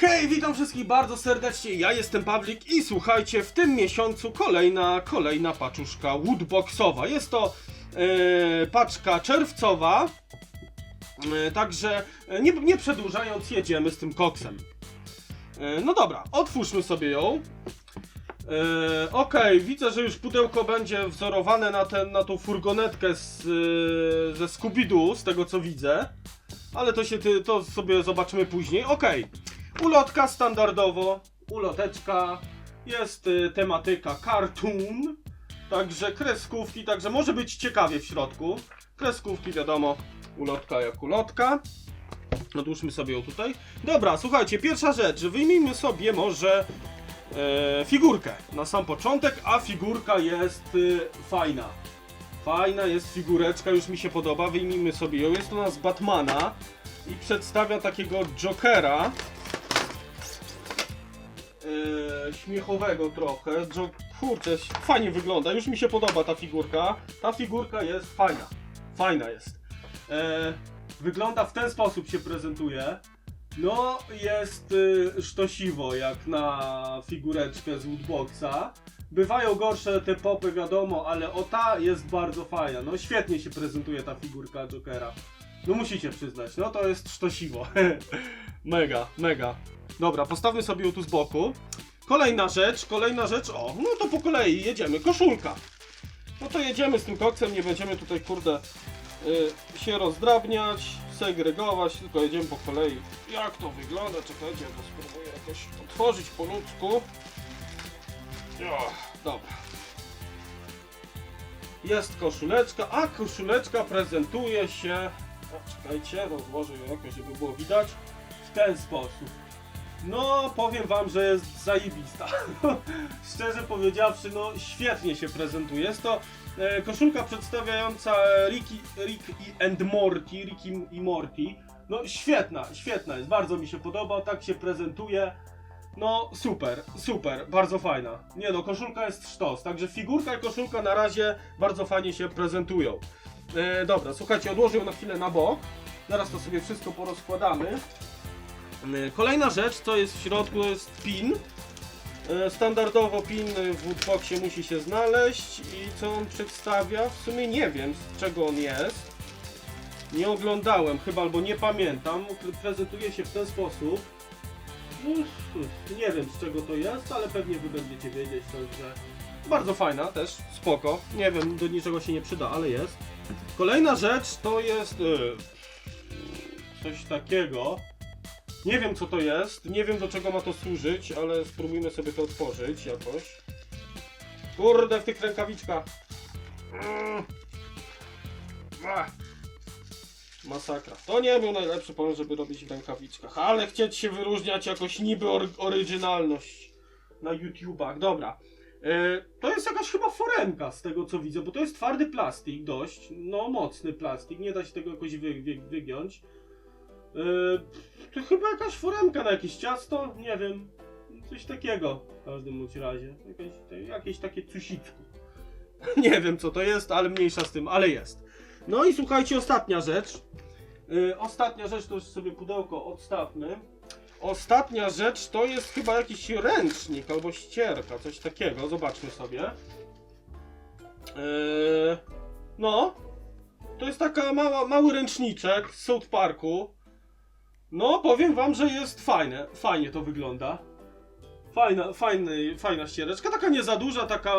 Hej, witam wszystkich bardzo serdecznie, ja jestem Pawlik i słuchajcie, w tym miesiącu kolejna, kolejna paczuszka woodboxowa. Jest to e, paczka czerwcowa, e, także e, nie, nie przedłużając jedziemy z tym koksem. E, no dobra, otwórzmy sobie ją. E, Okej, widzę, że już pudełko będzie wzorowane na, ten, na tą furgonetkę z, e, ze Scooby-Doo, z tego co widzę. Ale to się to sobie zobaczymy później. Okej. Ulotka standardowo, uloteczka, jest y, tematyka cartoon, także kreskówki, także może być ciekawie w środku. Kreskówki wiadomo, ulotka jak ulotka. Odłóżmy sobie ją tutaj. Dobra, słuchajcie, pierwsza rzecz, wyjmijmy sobie może e, figurkę na sam początek, a figurka jest y, fajna. Fajna jest figureczka, już mi się podoba, wyjmijmy sobie ją. Jest ona z Batmana i przedstawia takiego Jokera. Śmiechowego trochę. Jo kurczę, fajnie wygląda, już mi się podoba ta figurka. Ta figurka jest fajna. Fajna jest. E, wygląda w ten sposób się prezentuje. No, jest y, sztosiwo jak na figureczkę z Woodboxa. Bywają gorsze te popy, wiadomo, ale o ta jest bardzo fajna. No, świetnie się prezentuje ta figurka Jokera. No, musicie przyznać, no to jest sztosiwo. mega, mega. Dobra, postawmy sobie ją tu z boku. Kolejna rzecz, kolejna rzecz, o, no to po kolei jedziemy, koszulka. No to jedziemy z tym koksem, nie będziemy tutaj, kurde, y, się rozdrabniać, segregować, tylko jedziemy po kolei. Jak to wygląda? Czekajcie, ja to spróbuję jakoś otworzyć po ludzku. O, dobra. Jest koszuleczka, a koszuleczka prezentuje się... O, czekajcie, rozłożę ją jakoś, żeby było widać. W ten sposób. No, powiem wam, że jest zajebista. Szczerze powiedziawszy, no świetnie się prezentuje. Jest to e, koszulka przedstawiająca Ricky, Rick i and Morty, Ricky i Morty. No świetna, świetna jest, bardzo mi się podoba, tak się prezentuje. No super, super, bardzo fajna. Nie no, koszulka jest sztos, także figurka i koszulka na razie bardzo fajnie się prezentują. E, dobra, słuchajcie, odłożę ją na chwilę na bok. Zaraz to sobie wszystko porozkładamy. Y, Kolejna rzecz, co jest w środku, jest pin. Y, Standardowo pin w Woodboxie musi się znaleźć i co on przedstawia? W sumie nie wiem z czego on jest. Nie oglądałem chyba albo nie pamiętam. Prezentuje się w ten sposób. Uff, Nie wiem z czego to jest, ale pewnie wy będziecie wiedzieć, także bardzo fajna też, spoko. Nie wiem, do niczego się nie przyda, ale jest. Kolejna rzecz to jest y, coś takiego. Nie wiem co to jest, nie wiem do czego ma to służyć, ale spróbujmy sobie to otworzyć jakoś. Kurde, w tych rękawiczkach. Mm. Masakra. To nie był najlepszy pomysł, żeby robić w rękawiczkach, ale chcieć się wyróżniać jakoś niby ory oryginalność na YouTubach. Dobra. E, to jest jakaś chyba foremka z tego co widzę, bo to jest twardy plastik dość, no mocny plastik, nie da się tego jakoś wy, wy, wygiąć. Yy, to chyba jakaś foremka na jakieś ciasto, nie wiem. Coś takiego w każdym bądź razie. Jakieś, jakieś takie cusicko. nie wiem co to jest, ale mniejsza z tym, ale jest. No i słuchajcie, ostatnia rzecz. Yy, ostatnia rzecz to już sobie pudełko odstawmy. Ostatnia rzecz to jest chyba jakiś ręcznik albo ścierka, coś takiego. Zobaczmy sobie. Yy, no, to jest taka mała, mały ręczniczek z South Parku. No, powiem wam, że jest fajne. Fajnie to wygląda. Fajna, fajny, fajna ściereczka. Taka nie za duża, taka,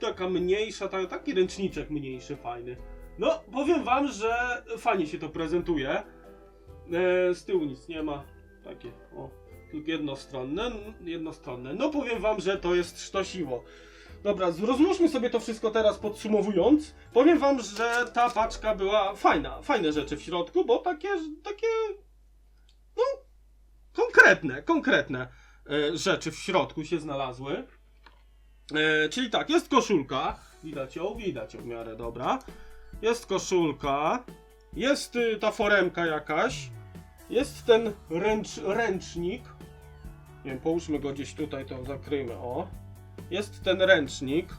taka mniejsza, ta, taki ręczniczek mniejszy, fajny. No, powiem wam, że fajnie się to prezentuje. E, z tyłu nic nie ma. Takie, o, tylko jednostronne, jednostronne. No, powiem wam, że to jest sztosiwo. Dobra, rozłóżmy sobie to wszystko teraz podsumowując. Powiem wam, że ta paczka była fajna, fajne rzeczy w środku, bo takie, takie, konkretne, konkretne e, rzeczy w środku się znalazły. E, czyli tak, jest koszulka, widać ją, widać ją w miarę, dobra. Jest koszulka, jest y, ta foremka jakaś, jest ten ręcz, ręcznik. Nie wiem, połóżmy go gdzieś tutaj, to zakryjmy, o. Jest ten ręcznik.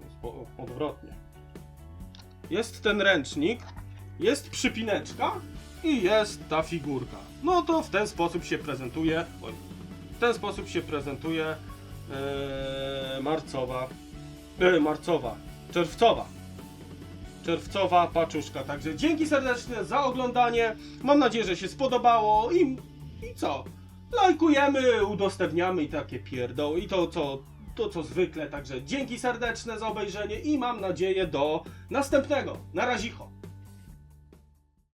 Jest odwrotnie. Jest ten ręcznik. Jest przypineczka. I jest ta figurka. No to w ten sposób się prezentuje. Oj, w ten sposób się prezentuje e, marcowa. E, marcowa. Czerwcowa. Czerwcowa paczuszka. Także dzięki serdecznie za oglądanie. Mam nadzieję, że się spodobało i, i co? Lajkujemy, udostępniamy i takie pierdoły i to co, to co zwykle. Także dzięki serdeczne za obejrzenie i mam nadzieję do następnego. Na razicho.